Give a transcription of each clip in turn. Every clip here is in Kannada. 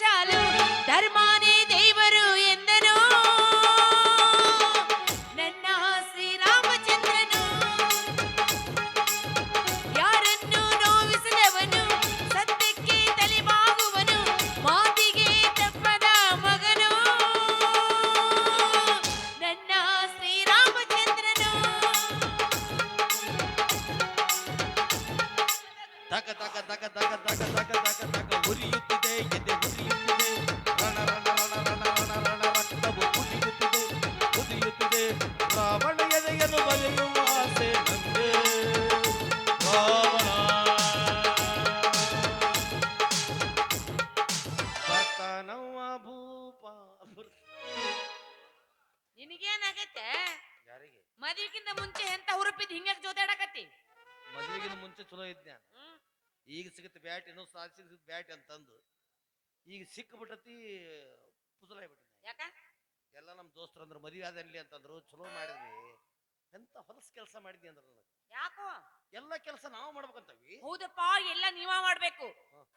ధర్మాలు ధర్మాన్ని ಎಂತ ಹಿಂಗ ಹಿಂಗ್ಯಾಕ್ ಜೋತಾಡಕತ್ತಿ ಮದ್ವೆಗಿನ ಮುಂಚೆ ಚಲೋ ಇದ್ನ ಈಗ ಸಿಗುತ್ತೆ ಬ್ಯಾಟ್ ಇನ್ನೂ ಸಾ ಸಿಗುತ್ತೆ ಬ್ಯಾಟ್ ಅಂತಂದು. ಈಗ ಸಿಕ್ಬಿಟ್ಟತಿ ಪುಸಲಾಗ್ಬಿಟ್ಟಿದೆ ಯಾಕ? ಎಲ್ಲ ನಮ್ಮ ದೋಸ್ತರು ಅಂದ್ರು ಮದುವೆ ಆದಲ್ಲಿ ಅಂತಂದ್ರು ಚಲೋ ಮಾಡಿದ್ವಿ. ಎಂತ ಹೊಲಸ್ ಕೆಲಸ ಮಾಡಿದ್ವಿ ಅಂದ್ರ ನನಗೆ. ಯಾಕೋ? ಎಲ್ಲ ಕೆಲಸ ನಾವು ಮಾಡ್ಬೇಕಂತವಿ. ಹೌದಪ್ಪ ಎಲ್ಲ ನೀವ ಮಾಡ್ಬೇಕು.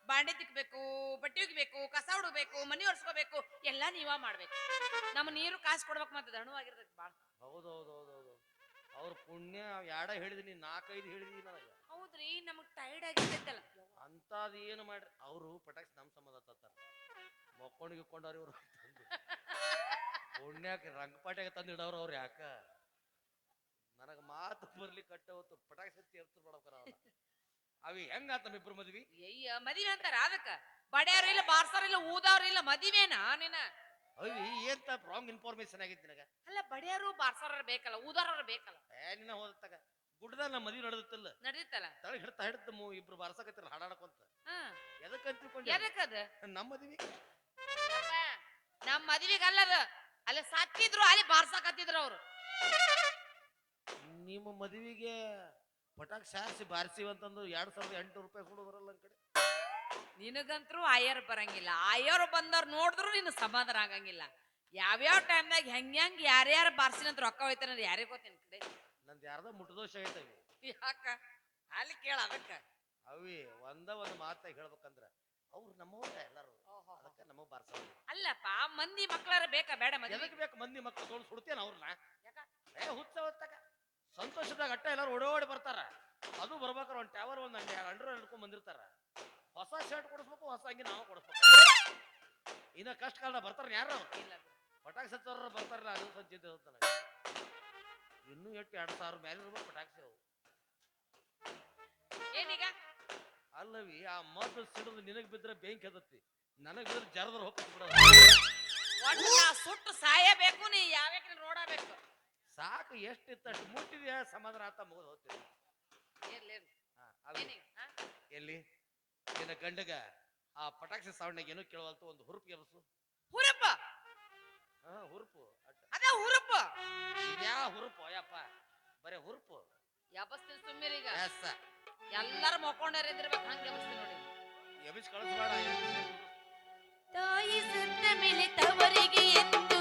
ಬಾಂಡೆ ತಿಕ್ಬೇಕು ಬಟ್ಟೆ ಒಗಿಬೇಕು ಕಸ ಹುಡುಗ್ಬೇಕು ಮನಿ ಒರ್ಸ್ಕೋಬೇಕು ಎಲ್ಲ ನೀವ ಮಾಡ್ಬೇಕು. ನಮ್ಮ ನೀರು ಕಾಸು ಕೊಡ್ಬೇಕು ಮತ್ತೆ ದಣುವಾಗಿರ್ತೈತಿ ಬಾಳ. ಹೌದೌದೌದೌದು ಅವ್ರ ಪುಣ್ಯ ಯಾಡ ಹೇಳಿದೀನಿ ನಾಲ್ಕೈದು ಹೇಳಿದೀನಿ ನನಗೆ. ಹೌದ್ರಿ ನಮಗ್ ಟೈರ್ಡ್ ಆಗಿರ್ತೈತಲ್ಲ. ಅಂತದ್ ಏನು ಮಾಡ್ರಿ? ಅವರು ಪಟಾಕ್ಸ್ ನಮ್ಮ ಸಂಬಂಧ ತತ್ತಾರ ಮಕ್ಕೊಂಡು ಗಿಕ್ಕೊಂಡವ್ರು ಇವ್ರು ಅಂತಂದು ಪುಣ್ಯಕ್ಕೆ ರಂಗಪಾಟ್ಯಾಗ ತಂದು ಇಡವ್ರು ಅವ್ರು ಯಾಕ? ನನಗೆ ಮಾತು ಬರ್ಲಿ ಕಟ್ಟವತ್ತು ಪಟಾಕ್ಸ್ ಹಚ್ಚಿ ಎರ್ತು ಮಾಡ್ಬೇಕಾರ ಅವಿ ಹೆಂಗ ಇಬ್ರು ಮದ್ವಿ? ಅಯ್ಯ ಮದಿವೆ ಅಂತಾರ ಅದಕ್ಕ. ಬಡ್ಯಾರು ಇಲ್ಲ ಬಾರ್ಸಾರು ಇಲ್ಲ ಊದವ್ರ ಇಲ್ಲ ಮದಿವೇನಾ ನಿನ್ನ? ಅವಿ ಏನ್ ರಾಂಗ್ ನಿನಗ? ಅಲ್ಲ ಬಡಿಯರು ಬಾರ್ಸಾರ ಬೇಕಲ್ಲ ಉದಾರರ ಬೇಕಲ್ಲ. ಏ ನಿನ್ನ ಹೋದತ್ತಾಗ. ಗುಡ್ಡದಾಗ ನಮ್ಮ ಮದ್ವಿ ನಡೆದಿತ್ತಲ್ಲ? ನಡೀತಲ್ಲ ತಳಗ್ ಹಿಡ್ತಾ ಹಿಡ್ತ ಮೂ ಇಬ್ರು ಬಾರ್ಸಕತ್ತಿರ ಹಾಡಾಡಕೊಂತ. ಹಾ. ಎದಕ್ಕೆ ತಿಳ್ಕೊಂಡೆ ಎದಕ್ಕದ ನಮ್ಮ ಮದುವೆ ನಮ್ಮ ಮದ್ವಿಗೆ ಅಲ್ಲದ ಅಲ್ಲಿ ಸತ್ತಿದ್ರು ಅಲ್ಲಿ ಬಾರ್ಸಕತ್ತಿದ್ರು ಅವ್ರು. ನಿಮ್ಮ ಮದುವೆಗೆ ಪಟಾಕ್ ಸಾರಿಸಿ ಬಾರಿಸಿವಿ ಅಂತಂದು ಎರಡ್ ಸಾವಿರದ ಎಂಟು ರೂಪಾಯಿ ಕೊಡೋದ್ರಲ್ಲ ನನ್ ಕಡೆ. ನಿನಗಂತರೂ ಆಯರ್ ಬರಂಗಿಲ್ಲ. ಆಯರ್ ಬಂದವ್ರು ನೋಡಿದ್ರು ನಿನ್ನ ಸಮಾಧಾನ ಆಗಂಗಿಲ್ಲ. ಯಾವ್ಯಾವ ಟೈಮ್ನಾಗ ಹೆಂಗ್ ಹೆಂಗ್ ಯಾರ್ಯಾರ ಬಾರ್ಸಿನಂತ ರೊಕ್ಕ ಹೋಯ್ತಾನ ಯಾರಿಗೆ ಗೊತ್ತಿನ ಕಡೆ? ನಂದು ಯಾರ್ದ ಮುಟ್ಟದೋಷ ಆಗೈತವಿ ಯಾಕ? ಅಲ್ಲಿ ಕೇಳ ಅದಕ್ಕ. ಅವಿ ಒಂದ ಒಂದು ಮಾತಾಗಿ ಹೇಳ್ಬೇಕಂದ್ರ ಅವ್ರು ನಮ್ಮವ್ರ ಎಲ್ಲರೂ. ಅದಕ್ಕೆ ನಮಗ್ ಬಾರ್ಸ ಅಲ್ಲಪ್ಪ ಮಂದಿ ಮಕ್ಕಳಾರ ಬೇಕಾ ಬೇಡ ಮದ್ವೆ ಎದಕ್ ಬೇಕು ಮಂದಿ ಮಕ್ಕಳು ತೋಳು ಸುಡ್ತೇನೆ ಅವ್ರನ್ನ ಯಾಕ? ಏ ಹುಚ್ಚ ಹೊತ್ತಾಗ. ಸಂತೋಷದಾಗ ಅಟ್ಟ ಎಲ್ಲರೂ ಓಡೋಡಿ ಬರ್ತಾರ. ಅದು ಬರ್ಬೇಕಾರೆ ಒಂದು ಟವರ್ ಒಂದು ಅಂಡಿ ಅಂಡ್ರ ಹಿಡ್ಕೊಂಡ್ ಬಂದಿರ್ತಾರ. ಹೊಸ ಶರ್ಟ್ ಕೊಡಿಸ್ಬೇಕು ಹೊಸ ಅಂಗಿ ನಾವು ಕೊಡಿಸ್ಬೇಕು. ಇನ್ನ ಕಷ್ಟ ಕಾಲ ಬರ್ತಾರ ಯಾರು? ಅವ್ರು ಇಲ್ಲ ಪಟಾಕಿ ಸತ್ತವ್ರ ಬರ್ತಾರಲ್ಲ ಅದು ಸಂಚಿತ ಇನ್ನು ಎಷ್ಟು ಎರಡು ಸಾವಿರ ಮೇಲೆ ಇರ್ಬೇಕು ಪಟಾಕ್ಷಿ ಅವು. ಏನೀಗ? ಅಲ್ಲವಿ ಆ ಮದ್ದು ಸಿಡಿದು ನಿನಗೆ ಬಿದ್ರೆ ಬೆಂಕಿ ಹತ್ತತಿ. ನನಗೆ ಬಿದ್ರೆ ಜರದ್ರ ಹೋಗ್ತದೆ ಬಿಡ. ಒಟ್ಟು ನಾ ಸುಟ್ಟು ಸಾಯಬೇಕು ನೀ ಯಾವ್ಯಾಕ ನೋಡಬೇಕು ಸಾಕು ಎಷ್ಟಿತ್ತು ಅಷ್ಟು ಮುಟ್ಟಿದ್ಯಾ? ಸಮಾಧಾನ ಆತ ಮುಗಿದು ಹೋಗ್ತೀವಿ ಇರ್ಲಿ ಇರ್ಲಿ. ಹಾ, ಅವಿ, ಏನೀಗ, ಹಾ? ಎಲ್ಲಿ? ನಿನ್ನ ಗಂಡಗ ಆ ಪಟಾಕ್ಷಿ ಸಾವಣ್ಣಗೆ ಏನೋ ಕೇಳುವಂತ ಒಂದು ಹುರುಪು ಕೆಲಸ ಹುರುಪ? ಹಾ ಹುರುಪು ಅದೇ ಹುರುಪು. ಹುರುಪ ಇದ್ಯಾ ಹುರುಪು? ಯಪ್ಪ ಬರೇ ಹುರುಪು. ಯಾಪಸ್ತೀನಿ ಸುಮ್ಮನೆ ಈಗ. ಎಸ್ ಎಲ್ಲಾರು ಮಕ್ಕೊಂಡಾರ ಇದ್ದಿರ್ಬೇಕು ಹಂಗೆ ಎಬಸ್ತೀನಿ ನೋಡಿ. ಎಬಿಸ್ ಕಳಿಸ್ಬೇಡ ಎಬ್ಬಿಸಿ. ತಾಯಿ ಸತ್ತ ಮೇಲೆ ತವರಿಗೆ ಎಂದು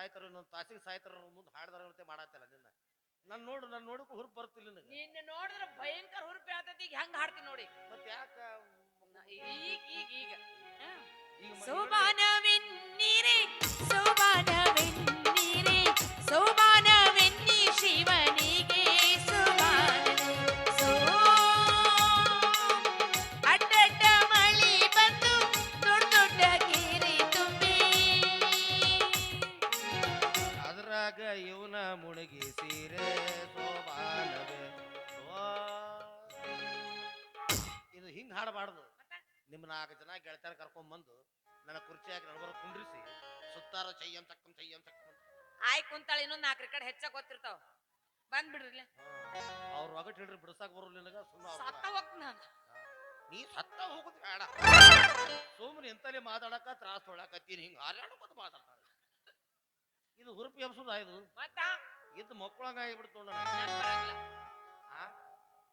ಸಾಯ್ತಾರ ಇನ್ನೊಂದು ತಾಸಿಗೆ ಸಾಯ್ತಾರ ಮುಂದೆ ಹಾಡ್ದಾರ ಮಾಡತ್ತಲ್ಲ ನಿನ್ನ. ನಾನು ನೋಡು ನಾನು ನೋಡಕ್ಕೂ ಹುರುಪ್ ಬರ್ತಿಲ್ಲ ನಿನಗೆ. ನಿನ್ನ ನೋಡಿದ್ರೆ ಭಯಂಕರ ಹುರುಪೆ ಆಗ್ತೈತಿ ಈಗ ಹೆಂಗ್ ಹಾಡ್ತೀನಿ ನೋಡಿ. ಮತ್ತೆ ಯಾಕ? ಈಗ ಈಗ ಈಗ. ಸೋಬಾನವೆನ್ನಿರೆ ಸೋಬಾನವೆನ್ನಿರೆ ಸೋಬಾನವೆನ್ನಿ ಹಾಡಬಾರ್ದು. ನಿಮ್ಮ ನಾಲ್ಕು ಜನ ಗೆಳತಿಯರ್ ಕರ್ಕೊಂಬಂದು ನನ್ನ ಕುರ್ಚಿಯಾಗಿ ನಡಬರ ಕುಂಡ್ರಿಸಿ ಸುತ್ತಾರ ಚಯ್ಯಂ ಚಕ್ಕಂ ಚಯ್ಯಂ ಚಕ್ಕಂ. ಅಂತ. ಆಯ್ ಕುಂತಾಳ ಇನ್ನೊಂದು ನಾಲ್ಕು ಕಡೆ ಹೆಚ್ಚಾಗಿ ಗೊತ್ತಿರ್ತಾವ. ಬಂದ್ ಬಿಡ್ರಿ ಅವ್ರ ಒಗಟ್ ಹಿಡ್ರಿ ಬಿಡ್ಸಾಕ್ ಬರೋಲ್ಲ ನಿನಗ ಸುಮ್ಮನೆ ಸತ್ತ ಹೋಗ್ತ ನಾನು. ನೀ ಸತ್ತ ಹೋಗುದು ಬೇಡ. ಸುಮ್ಮನೆ ಎಂತಲೇ ಮಾತಾಡಕ ತ್ರಾಸ ತೊಳಕತ್ತೀನಿ ಹಿಂಗ ಹಾರಾಡ್ಕೊತ ಮಾತಾಡ್ತಾಳ. ಇದು ಹುರುಪಿ ಎಬ್ಸೋದ ಇದು ಮತ್ತ? ಇದು ಮಕ್ಕಳಂಗ ಆಗಿಬಿಡ್ತು ನೋಡ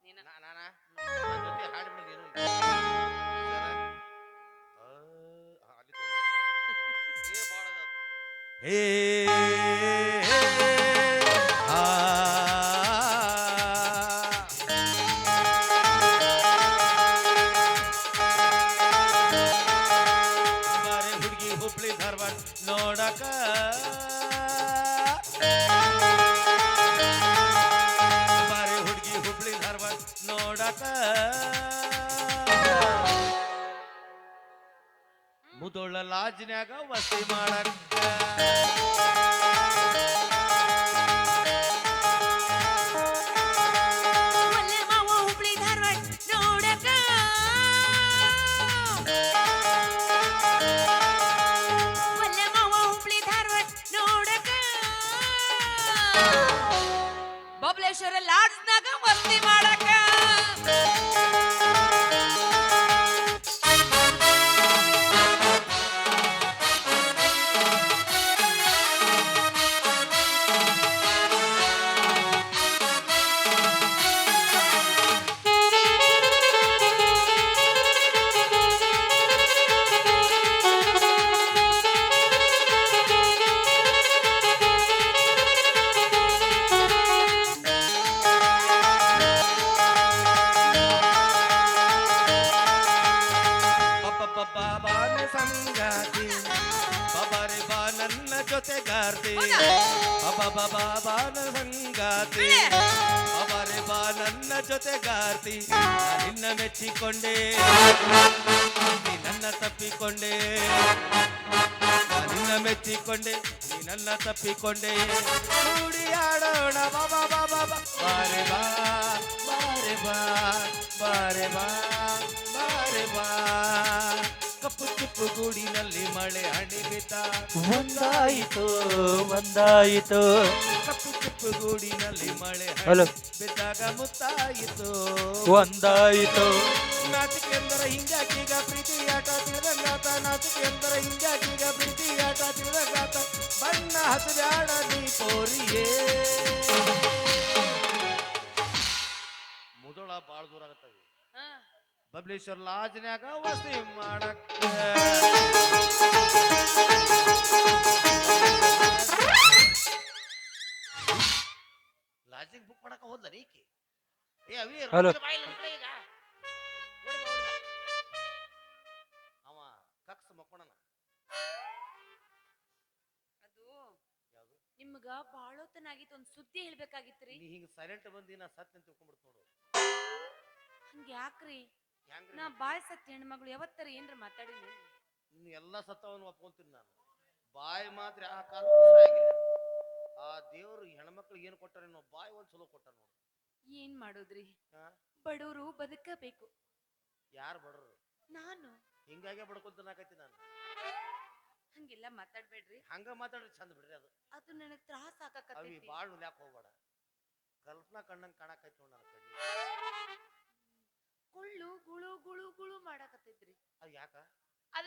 ನಾನ್? ನೀನ? ಹಾಡ್ಬಿಡೋದು ಏನು ತಗೊಂಡು. ಏ ನೋಡಕ ಮುದೊಳ ಲಾಜ್ನ್ಯಾಗ ವಸಿ ಮಾಡಕ್ಕ. ಜೊತೆಗಾರ್ತಿ ಬಾಬಾನ ಸಂಗಾತಿ ಬಾಬಾರೆ ಬಾ ನನ್ನ ಜೊತೆಗಾರ್ತಿ ನಾನ್ ನಿನ್ನ ಮೆಚ್ಚಿಕೊಂಡೆ ನನ್ನ ತಪ್ಪಿಕೊಂಡೆ ನಾನ್ ನಿನ್ನ ಮೆಚ್ಚಿಕೊಂಡೆ ನನ್ನ ತಪ್ಪಿಕೊಂಡೆ ಕೂಡಿ ಆಡೋಣ ಬಾಬಾ ಬಾಬಾ ಬಾರೆ ಬಾ ಹಣಿ ಬಿದ್ದ ಒಂದಾಯಿತು ಒಂದಾಯಿತು. ಕಪ್ಪು ಕಪ್ಪು ಗೂಡಿನಲ್ಲಿ ಮಳೆ ಹಲೋ. ಬಿದ್ದಾಗ ಮುತ್ತಾಯಿತು. ಒಂದಾಯಿತು. ನಾಚಿಕೆ ಎಂದರ ಹಿಂಗಾಕೀಗ ಪ್ರೀತಿ ಆಟ ತಿಳಿದಂಗಾತ ನಾಚಿಕೆ ಎಂದರ ಹಿಂಗಾಕೀಗ ಪ್ರೀತಿ ಆಟ ತಿಳಿದಂಗಾತ ಬಣ್ಣ ಹಸಬ್ಯಾಡ ನೀ ಪೋರಿಯೇ ಮುದೋಳ ಬಾಳ ದೂರ ಆಗತ್ತವಿ ಬಬ್ಲೇಶ್ವರ್ ಲಾಜ್ನ್ಯಾಗ ವಸಿ ಮಾಡಕ್ಕ. ಲಾಡ್ಜಿಂಗ್ ಬುಕ್ ಮಾಡಕ ಹೋದ್ಲ ನೀಕಿ? ಏ ಅವಿ ಹಲೋ. ಈಗ. ಓಡಿ ಬಾ, ಓಡಿ ಬಾ. ಅವ ಕಕ್ಸ್ ಮಕ್ಕೊಣನ ಅದು ಯಾವ್ದು ನಿಮ್ಗ ಬಾಳೋತನಾಗಿತ್ತು ಒಂದ್ ಸುದ್ದಿ ಹೇಳ್ಬೇಕಾಗಿತ್ರಿ. ನೀ ಹಿಂಗ ಸೈಲೆಂಟ್ ಬಂದಿ ನಾ ಸತ್ ಅಂತ ತಿಳ್ಕೊಂಡ್ಬಿಡ್ತು ನೋಡು. ಹಂಗ ಯಾಕ್ರಿ ನಾ ಬಾಯ್ ಸತ್ ಹೆಣ್ಮಗಳು ಯಾವತ್ತರ ಏನ್ರ ಮಾತಾಡಿನಿ ಇನ್ನು ಎಲ್ಲ ಸತ್ತವನ್ನು ಒಪ್ಕೊಂತೀನಿ ನಾನು. ಬಾಯಿ ಮಾತ್ರ ಆ ಕಾಲ ಆಗಿಲ್ಲ ಆ ದೇವ್ರು ಹೆಣ್ಮಕ್ಳು ಏನು ಕೊಟ್ಟಾರೇನೋ ಬಾಯಿ ಒಂದ್ ಚಲೋ ಕೊಟ್ಟ ನೋಡು. ಏನ್ ಮಾಡೋದ್ರಿ? ಬಡವರು ಬದುಕಬೇಕು. ಯಾರು ಬಡವರು? ನಾನು. ಹಿಂಗಾಗೆ ಬಡ್ಕೊಂತನಾಕೈತಿ ನಾನು. ಹಂಗೆಲ್ಲ ಮಾತಾಡ್ಬೇಡ್ರಿ. ಹಂಗ ಮಾತಾಡ್ರಿ ಚಂದ ಬಿಡ್ರಿ ಅದು. ಅದು ನನಗ್ ತ್ರಾಸ ಅವಿ ಬಾಳ್ ನುಲ್ಯಾಕ ಹೋಗ್ಬೇಡ. ಕಲ್ಪನಾ ಕಣ್ಣಂಗ್ ಕಾಣಕೈತಿ ನೋಡ್ ನನ್ನ ಕಣ್ಣಿ.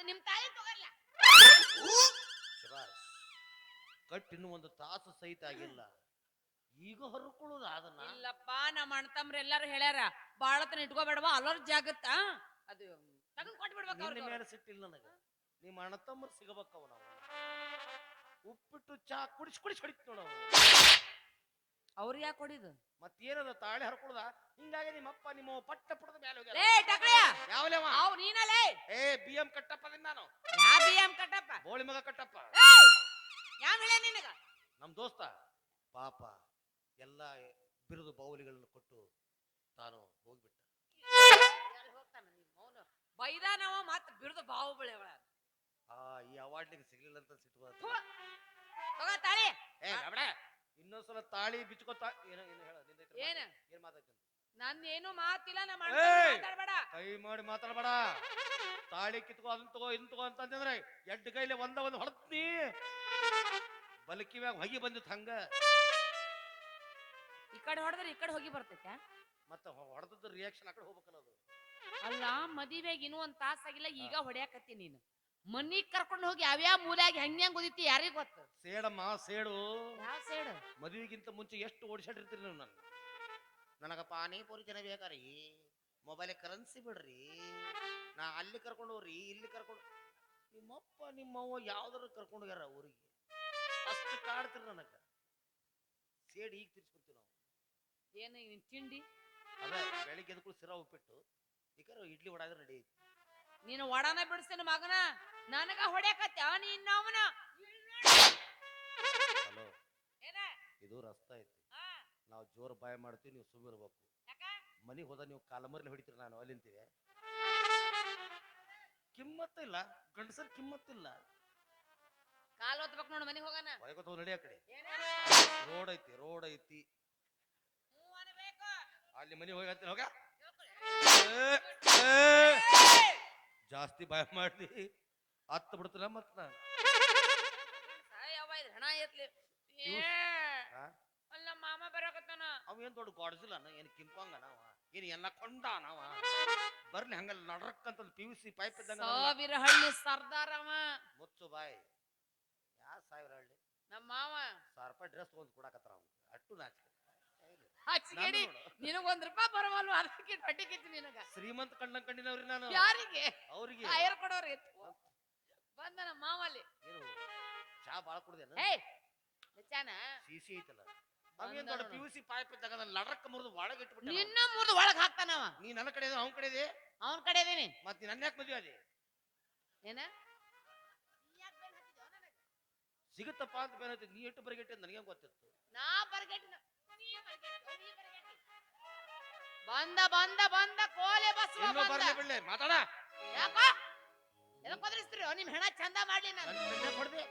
ಅದು ನಿಮ್ ತಾಯಿ ತಗೋಲ್ಲ ಶಬಾಷ್ ಕಟ್ ಇನ್ನು ಒಂದು ತಾಸು ಸಹಿತ ಆಗಿಲ್ಲ. ಈಗ ಹೊರಕೊಳ್ಳೋದು ಅದನ್ನ. ಇಲ್ಲಪ್ಪ ನಮ್ಮ ಅಣ್ತಮ್ರ ಎಲ್ಲಾರು ಹೇಳ್ಯಾರ ಬಾಳತನ ಇಟ್ಕೋಬೇಡವ ಅಲರ್ ಜಾಗತ್ತ ಅದು ತಗದು ಕೊಟ್ಬಿಡ್ಬೇಕು ನಿನ್ನ ಅವ್ರಿಗೆ ಮೇಲೆ ಸಿಟ್ಟಿಲ್ಲ ನನಗೆ. ನಿಮ್ಮ ಅಣ್ಣ ತಮ್ಮರು ಸಿಗಬೇಕವ ನಾವು. ಉಪ್ಪಿಟ್ಟು ಚಾ ಕುಡಿಸ್ ಕುಡಿಸ್ ಹೊಡಿತ್ ನೋಡ ಅವ್ರ ಯಾಕೆ ಹೊಡಿದು? ಮತ್ತೇನದ ತಾಳೆ ಹರ್ಕೊಳ್ದ ಹಿಂಗಾಗಿ ನಿಮ್ಮಪ್ಪ ನಿಮ್ಮ ಪಟ್ಟ ಪುಡದ ಮೇಲೆ ಹೋಗ್ಯಾರ. ಲೇ ಟಕಳ್ಯ! ಯಾವಲೇವ ಅವ್ ನೀನಲೇ ಏ ಬಿ ಎಂ ಕಟ್ಟಪ್ಪ ನಾನು. ಯಾ ಬಿ ಎಂ ಕಟ್ಟಪ್ಪ? ಬೋಳಿ ಮಗ ಕಟ್ಟಪ್ಪ. ಏಯ್! ಯಾವ ಹೇಳ ನಿನಗ? ನಮ್ ದೋಸ್ತ. ಪಾಪ ಎಲ್ಲ ಬಿರುದು ಬೌಲಿಗಳನ್ನ ಕೊಟ್ಟು ತಾನು ಹೋಗ್ಬಿಟ್ಟ. ಎಲ್ಲಿ ಹೋಗ್ತಾನ ನಿಮ್ಮ ಮೌನ. ಬೈದಾನವ ಮತ್ ಬಿರುದು ಬಾವು ಬೆಳೆವಳ ಆ ಈ ಅವಾರ್ಡ್ ನಿಂಗೆ ಸಿಗ್ಲಿಲ್ಲ ಅಂತ ಸಿಟ್ಟು. ತಗೋ ತಾಳಿ. ಏ ಗಬಡ ಇನ್ನೊಂದ್ಸಲ ತಾಳಿ ಬಿಚ್ಕೋತಾ ಏನೋ ಏನು ಹೇಳ ಏನ? ಏನ್ ಮಾತಾಡ್ತೀನಿ ನಂದ್ ಏನು ಮಾತಿಲ್ಲ ಏಯ್! ಮಾತಾಡ್ಬೇಡ. ಕೈ ಮಾಡಿ ಮಾತಾಡಬೇಡ. ತಾಳಿ ಕಿತ್ಕೋ ಅದನ್ನ ತಗೋ ಇದನ್ನ ತಗೋ ಅಂತಂದ್ರೆ ಎಡ್ ಕೈಲಿ ಒಂದ ಒಂದು ಹೊಡ್ತೀನಿ ಬಲಕಿವ್ಯಾಗ ಹೊಗಿ ಬಂದಿತ್ತು ಹಂಗ. ಈ ಕಡೆ ಹೊಡೆದ್ರೆ ಈ ಕಡೆ ಹೋಗಿ ಬರ್ತೈತೆ. ಮತ್ತ ಹೊಡೆದದ್ದು ರಿಯಾಕ್ಷನ್ ಆ ಕಡೆ ಹೋಗ್ಬೇಕಲ್ಲ ಅದು. ಅಲ್ಲ ಮದಿವೆಗೆ ಇನ್ನೂ ಒಂದ್ ತಾಸಾಗಿಲ್ಲ ಈಗ ಹೊಡ್ಯಾಕತ್ತಿ ನೀನು. ಮನಿಗ್ ಕರ್ಕೊಂಡು ಹೋಗಿ ಯಾವ್ಯಾವ ಮೂಲ್ಯಾಗ ಹೆಂಗ್ ಹೆಂಗ್ ಓದಿತಿ ಯಾರಿಗ್ ಗೊತ್ತು? ಸೇಡಮ್ಮ ಸೇಡು. ಯಾವ ಸೇಡು? ಮದುವೆಗಿಂತ ಮುಂಚೆ ಎಷ್ಟು ಓಡಿಸಾಡಿರ್ತೀರಿ ನೀವು ನನ್ನ? ನನಗ ಪಾನಿಪುರಿ ಜನ ಬೇಕಾರಿ. ಮೊಬೈಲ್ ಕರೆನ್ಸಿ ಬಿಡ್ರಿ. ನಾ ಅಲ್ಲಿ ಕರ್ಕೊಂಡು ಹೋಗ್ರಿ ಇಲ್ಲಿ ಕರ್ಕೊಂಡು ನಿಮ್ಮಪ್ಪ ನಿಮ್ಮವ್ವ ಯಾವ್ದಾರು ಕರ್ಕೊಂಡು ಹೋಗ್ಯಾರ ಊರಿಗೆ. ಅಷ್ಟು ಕಾಡ್ತೀರಿ ನನಗೆ. ಸೇಡ್ ಈಗ ತಿರ್ಸ್ಕೊಡ್ತೀವಿ ನಾವು. ಏನು ನಿನ್ ತಿಂಡಿ? ಅದೇ ಬೆಳಿಗ್ಗೆ ಎದ್ಕೂ ಸಿರ ಉಪ್ಪಿಟ್ಟು. ಈಗಾರ ಇಡ್ಲಿ ವಡಾದ್ರೆ ನಡೆಯುತ್ತೆ ನೀನು ಒಡನ ಬಿಡಿಸ್ತೇನೆ ಮಗನ. ನನಗ ಆ ನೀನ್ ಅವನ ಹಲೋ. ಇದು ರಸ್ತೆ ಐತಿ. ನಾವು ಜೋರ್ ಬಾಯ್ ಮಾಡ್ತೀವಿ ನೀವು ಸುಮ್ಮಿರ್ಬೇಕು ಇರ್ಬೇಕು. ಮನೆಗೆ ಹೋದ ನೀವು ಕಾಲಮರ್ಲಿ ಹೊಡಿತೀರಿ ನಾನು ಅಲ್ಲಿಂತೀವಿ ಕಿಮ್ಮತ್ತಿಲ್ಲ. ಗಂಡಸರ್ ಕಿಮ್ಮತ್ತಿಲ್ಲ. ಕಾಲ್ ಒತ್ಬೇಕು ನೋಡು ಮನಿಗ್ ಹೋಗನ. ಹೊಯ್ಕೊತ ನಡಿ ಆ ಕಡೆ? ರೋಡ್ ಐತಿ ರೋಡ್ ಐತಿ. ಅಲ್ಲಿ ಮನೆಗೆ ಹೋಗಿ ಹೋಗ! ಜಾಸ್ತಿ ಭಯ ಮಾಡ್ಲಿ. ಹತ್ತು ಬಿಡ್ತೀನ ಮತ್ ನಾನು? ಅಲ್ಲ ಮಾಮ ಬರಕತ್ತಾನ. ಅವ ಏನ್ ದೊಡ್ಡ ಗಾಡ್ಸಿಲ್ಲ ಏನ್ ಕಿಂಪಂಗ ನಾವ ಏನ್ ಎಲ್ಲ ಕೊಂಡ ನಾವ ಬರ್ಲಿ ಹಂಗಲ್ಲ ನಡ್ರಕ್ಕಂತ ಪಿ ಯು ಸಿ ಪೈಪ್ ಇದ್ದಂಗ. ಸಾವಿರ ಹಳ್ಳಿ ಸರ್ದಾರ್ ಅವ. ಮುಚ್ಚು ಬಾಯ್. ಯಾ ಸಾವಿರ ಹಳ್ಳಿ ನಮ್ಮ ಮಾವ. ಸಾವಿರ ರೂಪಾಯಿ ಡ್ರೆಸ್ ತಗೊಂಡ್ ಕೊಡಕತ್ತಾರ ಅವ್ನು. ಅಟ್ಟು ನಾಚಿಕೆ ಹಚ್ಚಿಗೇಡಿ ನಿನಗೊಂದ್ ರೂಪಾಯಿ ಬರವಲ್ವ? ಅದಕ್ಕೆ ಬಡ್ಡಿ ಕಿತ್ತು ನಿನಗ. ಶ್ರೀಮಂತ ಕಂಡಂಗ್ ಕಂಡಿನವ್ರಿ ನಾನು ಯಾರಿಗೆ? ಅವ್ರಿಗೆ. ಆಯರ್ ಕೊಡೋರಿ ಬಂದ ನಮ್ಮ ಮಾವಲ್ಲಿ. ಏನು? ಚಾ ಬಾಳ ಕುಡ್ದೇನ? ಏಯ್ ಹೆಚ್ಚಾನ ಸಿಸಿ ಐತಲ್ಲ. ಅವೇನ್ ದೊಡ್ಡ ಪಿ ಯು ಸಿ ಪೈಪ್ ಇದ್ದಾಗ ನನ್ನ ಮುರ್ದು ಮುರಿದು ಒಳಗೆ ಇಟ್ಬಿಟ್ಟು ನಿನ್ನ ಮುರಿದು ಒಳಗ್ ಹಾಕ್ತಾನವ ನೀ ನನ್ನ ಕಡೆ ಅವನ ಕಡೆ ಇದೆ ಅವನ್ ಕಡೆ ಇದೀನಿ ಮತ್ ನೀ ನನ್ನ ಯಾಕೆ ಮದ್ವೆ ಅದೇ ಏನ? ಸಿಗುತ್ತಪ್ಪ ಅಂತ ಬೇರೆ ನೀ ಇಟ್ಟು ಬರಗೆಟ್ಟೆ ನನಗೆ ಗೊತ್ತಿತ್ತು? ನಾ ಬರ್ಗೆಟ್ಟಿನ ಬಂದ ಬಂದ ಬಂದ ಕೋಲೆ ಬಸವ ಇನ್ನೂ ಬಂದ. ಬರ್ಲಿ ಬಿಡ್ಲಿ ಮಾತಾಡ. ಯಾಕ? ಎದಕ್ ನಿಮ್ ಹೆಣ ಚಂದ ಮಾಡ್ಲಿ ನಾನು. ಹೊಡೆದೆ